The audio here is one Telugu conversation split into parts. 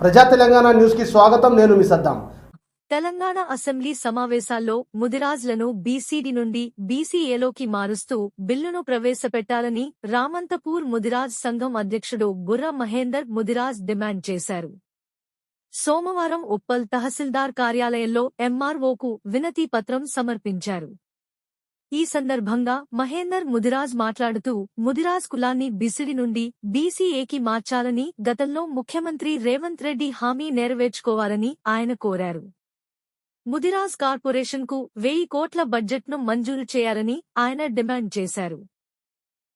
ప్రజా తెలంగాణ న్యూస్కి స్వాగతం నేను మీ సద్దాం. తెలంగాణ అసెంబ్లీ సమావేశాల్లో ముదిరాజ్లను బీసీడీ నుండి బీసీఏలోకి మారుస్తూ బిల్లును ప్రవేశపెట్టాలని రామంతపూర్ ముదిరాజ్ సంఘం అధ్యక్షుడు గుర్ర మహేందర్ ముదిరాజ్ డిమాండ్ చేశారు. సోమవారం ఉప్పల్ తహసీల్దార్ కార్యాలయంలో ఎంఆర్ఓకు వినతి పత్రం సమర్పించారు. ఈ సందర్భంగా మహేందర్ ముదిరాజ్ మాట్లాడుతూ ముదిరాజ్ కులాన్ని బిసిడి నుండి బీసీఏకి మార్చాలని గతంలో ముఖ్యమంత్రి రేవంత్ రెడ్డి హామీ నెరవేర్చుకోవాలని ఆయన కోరారు. ముదిరాజ్ కార్పొరేషన్కు వెయ్యి కోట్ల బడ్జెట్ను మంజూరు చేయాలని ఆయన డిమాండ్ చేశారు.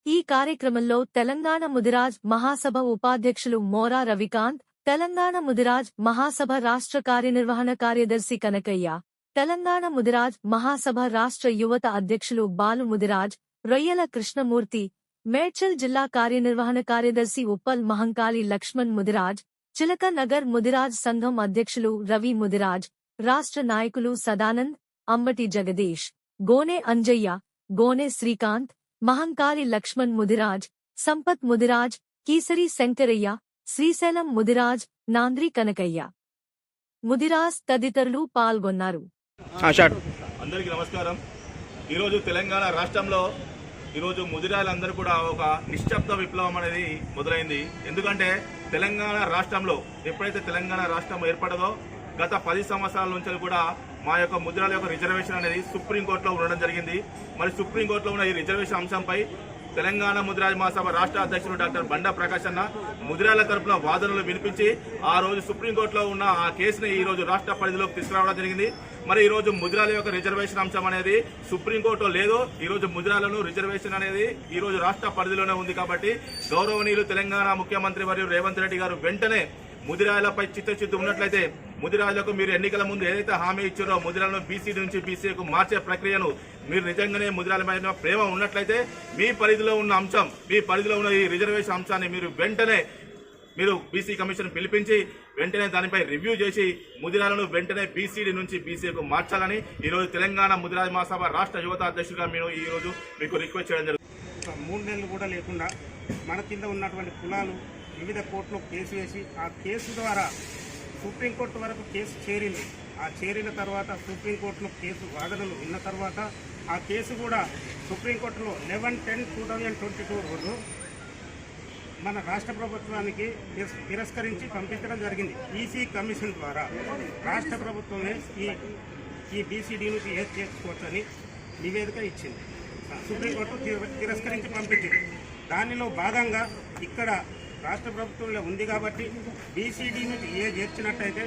ఈ కార్యక్రమంలో తెలంగాణ ముదిరాజ్ మహాసభ ఉపాధ్యక్షులు మోరా రవికాంత్ తెలంగాణ ముదిరాజ్ మహాసభ రాష్ట్ర కార్యనిర్వహణ కార్యదర్శి కనకయ్య తెలంగాణ ముదిరాజ్ మహాసభ రాష్ట్ర యువత అధ్యక్షులు బాలు ముదిరాజ్ రొయ్యల కృష్ణమూర్తి మేడ్చల్ జిల్లా కార్యనిర్వహణ కార్యదర్శి ఉప్పల్ మహంకాళి లక్ష్మణ్ ముదిరాజ్ చిలక నగర్ ముదిరాజ్ సంఘం అధ్యక్షులు రవి ముదిరాజ్ రాష్ట్ర నాయకులు సదానంద్ అంబటి జగదీష్ గోనె అంజయ్య గోనె శ్రీకాంత్ మహంకాళి లక్ష్మణ్ ముదిరాజ్ సంపత్ ముదిరాజ్ కీసరి శంకరయ్య శ్రీశైలం ముదిరాజ్ నాంద్రి కనకయ్య. ముదిరాజ్ తదితరులు పాల్గొన్నారు. అందరికీ నమస్కారం. ఈరోజు తెలంగాణ రాష్ట్రంలో ఈరోజు ముదిరాలందరూ కూడా ఒక నిశ్శబ్ద విప్లవం అనేది మొదలైంది. ఎందుకంటే తెలంగాణ రాష్ట్రంలో ఎప్పుడైతే తెలంగాణ రాష్ట్రం ఏర్పడదో గత పది సంవత్సరాల నుంచి కూడా మా యొక్క ముద్రాల యొక్క రిజర్వేషన్ అనేది సుప్రీంకోర్టులో ఉండడం జరిగింది. మరి సుప్రీంకోర్టులో ఉన్న ఈ రిజర్వేషన్ అంశంపై తెలంగాణ ముదిరాజ్ మహాసభ రాష్ట్ర అధ్యక్షుడు డాక్టర్ బండా ప్రకాష్ అన్న ముదిరాల తరపున వాదనలు వినిపించి ఆ రోజు సుప్రీంకోర్టులో ఉన్న ఆ కేసుని ఈ రోజు రాష్ట్ర పరిధిలోకి తీసుకురావడం జరిగింది. మరి ఈ రోజు ముదిరాల యొక్క రిజర్వేషన్ అంశం అనేది సుప్రీంకోర్టు లేదు ఈ రోజు ముదిరాలను రిజర్వేషన్ అనేది ఈ రోజు రాష్ట్ర పరిధిలోనే ఉంది కాబట్టి గౌరవనీయులు తెలంగాణ ముఖ్యమంత్రి మరియు రేవంత్ రెడ్డి గారు వెంటనే ముదిరాయలపై చిత్తశుద్ధి ఉన్నట్లయితే ముదిరాజులకు మీరు ఎన్నికల ముందు ఏదైతే హామీ ఇచ్చారో ముదిరాలను బీసీ నుంచి బీసీకు మార్చే ప్రక్రియను మీరు నిజంగానే ముదిరాల మీద ప్రేమ ఉన్నట్లయితే మీ పరిధిలో ఉన్న అంశం మీ పరిధిలో ఉన్న ఈ రిజర్వేషన్ అంశాన్ని మీరు వెంటనే మీరు బీసీ కమిషన్ పిలిపించి వెంటనే దానిపై రివ్యూ చేసి ముదిరాలను వెంటనే బీసీడీ నుంచి బీసీకు మార్చాలని ఈరోజు తెలంగాణ ముదిరాజ మహాసభ రాష్ట్ర యువత అధ్యక్షుడిగా మేము ఈరోజు మీకు రిక్వెస్ట్ చేయడం జరుగుతుంది. మూడు నెలలు కూడా లేకుండా మన కింద ఉన్నటువంటి కులాలు వివిధ కోర్టులో కేసు వేసి ఆ కేసు ద్వారా సుప్రీంకోర్టు వరకు కేసు చేరింది. ఆ చేరిన తర్వాత సుప్రీంకోర్టులో కేసు వాదనలు విన్న తర్వాత ఆ కేసు కూడా సుప్రీంకోర్టులో eleven ten two thousand twenty two రోజు మన రాష్ట్ర ప్రభుత్వానికి తిరస్కరించి పంపించడం జరిగింది. ఈసీ కమిషన్ ద్వారా రాష్ట్ర ప్రభుత్వమే ఈ ఈ బీసీడీను క్రియేట్ చేసుకోవచ్చని నివేదిక ఇచ్చింది. సుప్రీంకోర్టు తిరస్కరించి పంపించింది. దానిలో భాగంగా ఇక్కడ రాష్ట్ర ప్రభుత్వంలో ఉంది కాబట్టి బీసీడీని ఏ చేర్చినట్టయితే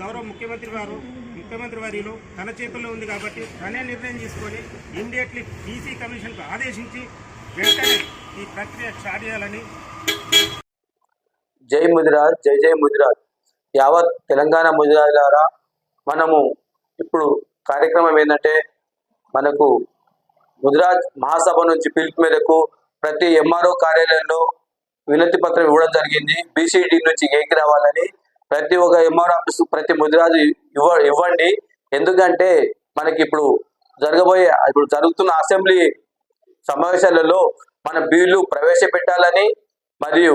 గౌరవ ముఖ్యమంత్రి గారు ముఖ్యమంత్రి వారిలో తన చేతుల్లో ఉంది కాబట్టి తనే నిర్ణయం తీసుకొని ఇమ్మీడియట్లీ బీసీ కమిషన్కు ఆదేశించి వెంటనే ఈ ప్రక్రియ స్టార్ట్ చేయాలని జై ముదిరాజ్ జై జై ముదిరాజ్. యావత్ తెలంగాణ ముదిరాజులారా మనము ఇప్పుడు కార్యక్రమం ఏంటంటే మనకు ముదిరాజ్ మహాసభ నుంచి పిలుపు మేరకు ప్రతి ఎంఆర్ఓ కార్యాలయంలో వినతి పత్రం ఇవ్వడం జరిగింది. బీసీడీ నుంచి ఏకి రావాలని ప్రతి ఒక్క ఎంఆర్ ఆఫీస్ ప్రతి ముదిరాజు ఇవ్వ ఇవ్వండి. ఎందుకంటే మనకి ఇప్పుడు జరగబోయే ఇప్పుడు జరుగుతున్న అసెంబ్లీ సమావేశాలలో మన బిల్లు ప్రవేశపెట్టాలని మరియు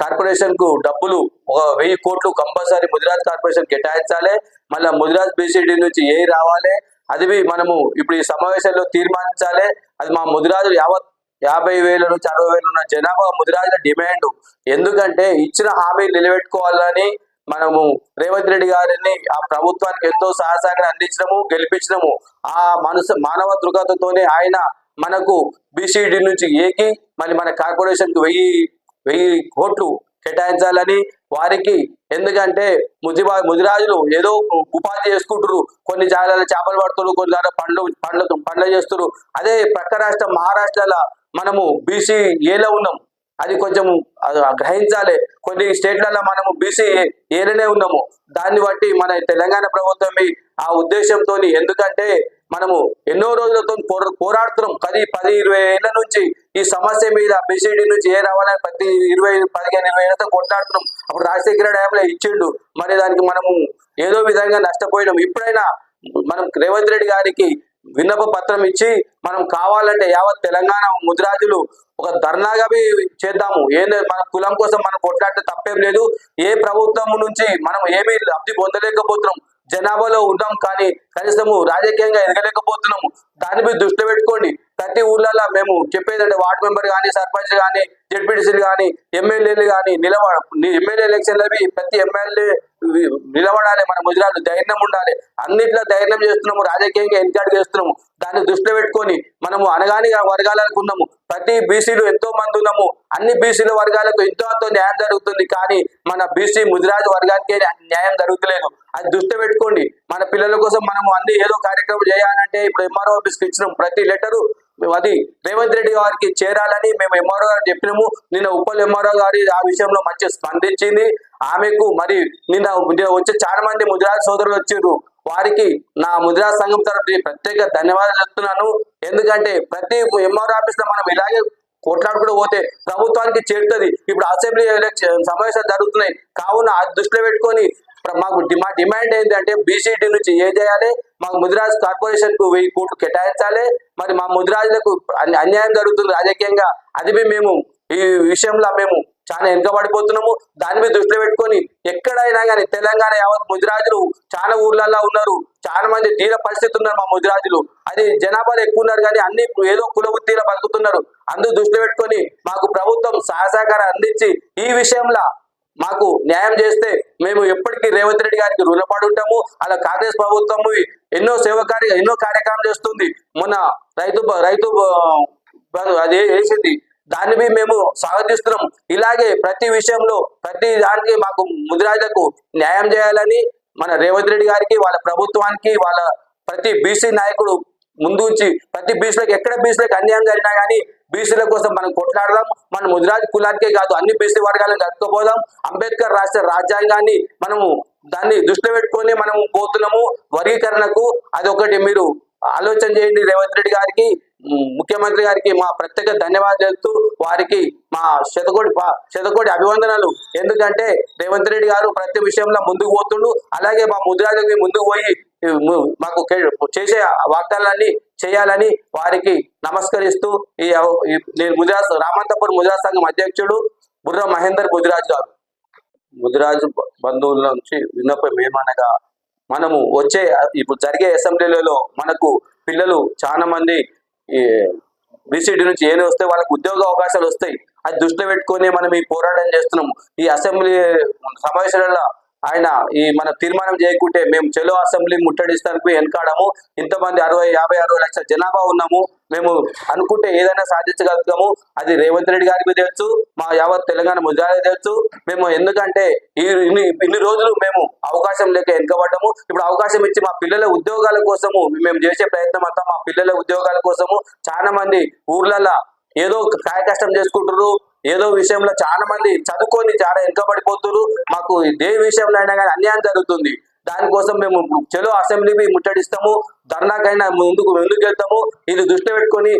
కార్పొరేషన్కు డబ్బులు ఒక వెయ్యి కోట్లు కంపల్సరీ ముదిరాజ్ కార్పొరేషన్ కేటాయించాలి. మళ్ళీ ముదిరాజ్ బీసీడీ నుంచి ఏ రావాలి? అది మనము ఇప్పుడు ఈ సమావేశంలో తీర్మానించాలి. అది మా ముదిరాజు యావత్ యాభై వేల నుంచి అరవై వేలు ఉన్న జనాభా ముదిరాజుల డిమాండ్. ఎందుకంటే ఇచ్చిన హామీ నిలబెట్టుకోవాలని మనము రేవంత్ రెడ్డి గారిని ఆ ప్రభుత్వానికి ఎంతో సహసాగం అందించడము గెలిపించడము ఆ మనసు మానవ దృఢతతోనే ఆయన మనకు బీసీడీ నుంచి ఏకి మళ్ళీ మన కార్పొరేషన్కు వెయ్యి వెయ్యి కోట్లు కేటాయించాలని వారికి ఎందుకంటే ముజిబా ముజిరాజులు ఏదో ఉపాధి చేసుకుంటారు కొన్ని జాగాలలో చేపలు పడుతున్నారు కొన్ని జాగాల పండ్లు పండ్లు పండ్లు చేస్తున్నారు అదే ప్రక్క రాష్ట్రం మహారాష్ట్రలో మనము బీసీ ఏలో ఉన్నాం. అది కొంచెం గ్రహించాలి. కొన్ని స్టేట్లలో మనము బీసీ ఏలనే ఉన్నాము. దాన్ని బట్టి మన తెలంగాణ ప్రభుత్వం ఆ ఉద్దేశంతో ఎందుకంటే మనము ఎన్నో రోజులతో పోరా పోరాడుతున్నాం. పది పది ఇరవై ఏళ్ళ నుంచి ఈ సమస్య మీద బీసీడీ నుంచి ఏ రావాలని ప్రతి ఇరవై పదిహేను ఇరవై ఏళ్ళతో కొట్లాడుతున్నాం. అప్పుడు రాజశేఖర డ్యాంలో ఇచ్చిండు. మరి దానికి మనము ఏదో విధంగా నష్టపోయినాం. ఇప్పుడైనా మనం రేవంత్ రెడ్డి గారికి విన్నప పత్రం ఇచ్చి మనం కావాలంటే యావత్ తెలంగాణ ముద్రాజులు ఒక ధర్నాగా చేద్దాము. ఏం మన కులం కోసం మనం కొట్లాడితే తప్పేం లేదు. ఏ ప్రభుత్వం నుంచి మనం ఏమీ లబ్ధి పొందలేకపోతున్నాం. జనాభాలో ఉన్నాం కానీ కనీసము రాజకీయంగా ఎదగలేకపోతున్నాము. దాని మీద దృష్టి పెట్టుకోండి. ప్రతి ఊర్లలో మేము చెప్పేదంటే వార్డు మెంబర్ కానీ సర్పంచ్ కానీ జడ్పీటీసీలు కానీ ఎమ్మెల్యేలు కానీ నిలబడ ఎమ్మెల్యే ఎలక్షన్లవి ప్రతి ఎమ్మెల్యే నిలబడాలి. మన గుజరాత్ ధైర్యం ఉండాలి. అన్నిట్లో ధైర్యం చేస్తున్నాము. రాజకీయంగా ఎన్కాడ్ చేస్తున్నాము. దాన్ని దృష్టిలో పెట్టుకొని మనము అనగాని వర్గాలకు ఉన్నాము. ప్రతి బీసీలు ఎంతో మంది ఉన్నాము. అన్ని బీసీల వర్గాలకు ఎంతో ఎంతో న్యాయం జరుగుతుంది. కానీ మన బీసీ ముదిరాజు వర్గానికి న్యాయం జరుగుతలేదు. అది దృష్టి పెట్టుకోండి. మన పిల్లల కోసం మనము అన్ని ఏదో కార్యక్రమం చేయాలంటే ఇప్పుడు ఎంఆర్ఓ ఆఫీస్కి ఇచ్చినాం. ప్రతి లెటరు అది రేవంత్ రెడ్డి గారికి చేరాలని మేము ఎంఆర్ఓ గారు చెప్పినాము. నిన్న ఉప్పల్ ఎంఆర్ఓ గారి ఆ విషయంలో మంచి స్పందించింది. ఆమెకు మరి నిన్న వచ్చే చాలా మంది ముదిరాజ్ సోదరులు వచ్చారు వారికి నా ముద్రా సంఘం తరఫు ప్రత్యేక ధన్యవాదాలు చెప్తున్నాను. ఎందుకంటే ప్రతి ఎంఆర్ ఆఫీస్లో మనం ఇలాగే కొట్లాడుకుంటూ పోతే ప్రభుత్వానికి చేరుతుంది. ఇప్పుడు అసెంబ్లీ సమావేశాలు జరుగుతున్నాయి. కావున అది దృష్టిలో పెట్టుకొని మాకు మా డిమాండ్ ఏంటంటే బీసీటీ నుంచి ఏం చేయాలి? మాకు ముదిరాజ్ కార్పొరేషన్కు వెయ్యి కోట్లు కేటాయించాలి. మరి మా ముదిరాజులకు అన్యాయం జరుగుతుంది రాజకీయంగా. అది మేము ఈ విషయంలో మేము చాలా వెనుకబడిపోతున్నాము దాని మీద దృష్టిలో పెట్టుకొని ఎక్కడైనా కానీ తెలంగాణ యావత్ ముదిరాజులు చాలా ఊర్లలో ఉన్నారు. చాలా మంది తీర పరిస్థితి ఉన్నారు మా ముదిరాజులు. అది జనాభాలు ఎక్కువ ఉన్నారు కానీ అన్ని ఏదో కుల వృత్తిలో బతుకుతున్నారు. అందుకు దృష్టిలో పెట్టుకొని మాకు ప్రభుత్వం సహసహకారం సహకారం అందించి ఈ విషయంలో మాకు న్యాయం చేస్తే మేము ఎప్పటికీ రేవంత్ రెడ్డి గారికి రుణపడి ఉంటాము. అలా కాంగ్రెస్ ప్రభుత్వం ఎన్నో సేవ కార్య ఎన్నో కార్యక్రమం చేస్తుంది. మొన్న రైతు బ- రైతు అది వేసింది. దాన్ని మేము స్వాగతిస్తున్నాం. ఇలాగే ప్రతి విషయంలో ప్రతి దానికి మాకు ముదిరాజులకు న్యాయం చేయాలని మన రేవంత్ రెడ్డి గారికి వాళ్ళ ప్రభుత్వానికి వాళ్ళ ప్రతి బీసీ నాయకుడు ముందుంచి ప్రతి బీసీలకు ఎక్కడ బీసీలకు అన్యాయం జరిగినా కానీ బీసీల కోసం మనం కొట్లాడదాం. మన ముదిరాజ్ కులానికే కాదు అన్ని బీసీ వర్గాలను కట్టుకోపోదాం అంబేద్కర్ రాష్ట్ర రాజ్యాంగాన్ని మనము దాన్ని దృష్టిలో పెట్టుకొని మనం పోతున్నాము. వర్గీకరణకు అదొకటి మీరు ఆలోచన చేయండి రేవంత్ రెడ్డి గారికి. ముఖ్యమంత్రి గారికి మా ప్రత్యేక ధన్యవాదాలు చెప్తూ వారికి మా శతకోటి శతకోటి అభివందనలు. ఎందుకంటే రేవంత్ రెడ్డి గారు ప్రతి విషయంలో ముందుకు పోతుండు. అలాగే మా ముద్రాజకి ముందుకు పోయి మాకు చేసే వాగ్దానాలన్నీ చేయాలని వారికి నమస్కరిస్తూ ఈ నేను ముద్రాజ్ రామంతపూర్ ముద్రా సంఘం అధ్యక్షుడు బుర్ర మహేందర్ ముదిరాజ్ గారు. ముదిరాజు బంధువుల నుంచి విన్నపం ఏమనగా మనము వచ్చే ఇప్పుడు జరిగే అసెంబ్లీలలో మనకు పిల్లలు చాలా మంది బీసీడీ నుంచి ఏమి వస్తే వాళ్ళకి ఉద్యోగ అవకాశాలు వస్తాయి. అది దృష్టిలో పెట్టుకొని మనం ఈ పోరాటం చేస్తున్నాం. ఈ అసెంబ్లీ సమావేశాలలో ఆయన ఈ మన తీర్మానం చేయకుంటే మేము చెలో అసెంబ్లీ ముట్టడిస్తానికి వెనకాడము. ఇంతమంది అరవై యాభై అరవై లక్షల జనాభా ఉన్నాము. మేము అనుకుంటే ఏదైనా సాధించగలుగుతాము. అది రేవంత్ రెడ్డి గారికి తెలుసు మా యావత్ తెలంగాణ ముజాయి తెలుసు మేము ఎందుకంటే ఈ ఇన్ని ఇన్ని రోజులు మేము అవకాశం లేక వెనుకబడ్డాము. ఇప్పుడు అవకాశం ఇచ్చి మా పిల్లల ఉద్యోగాల కోసము మేము చేసే ప్రయత్నం అంతా మా పిల్లల ఉద్యోగాల కోసము చాలా మంది ఊర్లలో ఏదో కాయ కష్టం చేసుకుంటారు ఏదో విషయంలో చాలా మంది చదువుకొని చాలా వెనుకబడిపోతున్నారు. మాకు ఏ విషయంలో అయినా కానీ అన్యాయం జరుగుతుంది. దానికోసం మేము చెలో అసెంబ్లీ ముట్టడిస్తాము. ధర్నాకైనా ముందుకు ముందుకు వెళ్తాము. ఇది దృష్టి పెట్టుకొని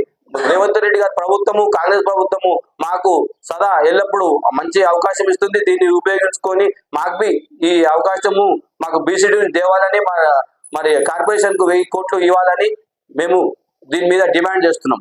రేవంత్ రెడ్డి గారి ప్రభుత్వము కాంగ్రెస్ ప్రభుత్వము మాకు సదా ఎల్లప్పుడూ మంచి అవకాశం ఇస్తుంది. దీన్ని ఉపయోగించుకొని మాకు ఈ అవకాశము మాకు బీసీడీని తేవాలని మా మరి కార్పొరేషన్కు వెయ్యి కోట్లు ఇవ్వాలని మేము దీని మీద డిమాండ్ చేస్తున్నాం.